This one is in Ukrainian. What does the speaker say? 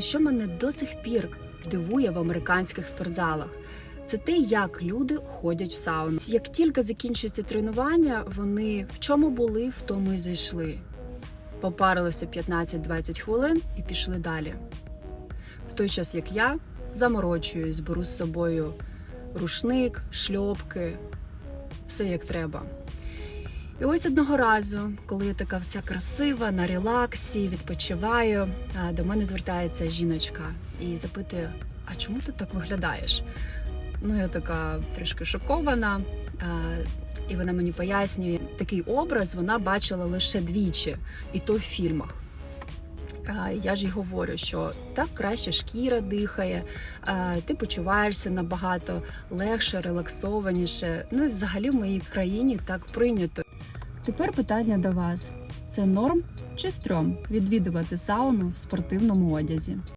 Що мене до сих пір дивує в американських спортзалах, це те, як люди ходять в сауну. Як тільки закінчується тренування, вони в чому були, в тому і зайшли. Попарилися 15-20 хвилин і пішли далі. В той час, як я заморочуюсь, беру з собою рушник, шльопки, все як треба. І ось одного разу, коли я така вся красива, на релаксі, відпочиваю, до мене звертається жіночка і запитує: А чому ти так виглядаєш? Ну, я така трішки шокована. І вона мені пояснює, такий образ вона бачила лише двічі, і то в фільмах. Я ж їй говорю, що так краще шкіра дихає, ти почуваєшся набагато легше, релаксованіше. Ну і взагалі в моїй країні так прийнято. Тепер питання до вас: це норм чи стрьом відвідувати сауну в спортивному одязі?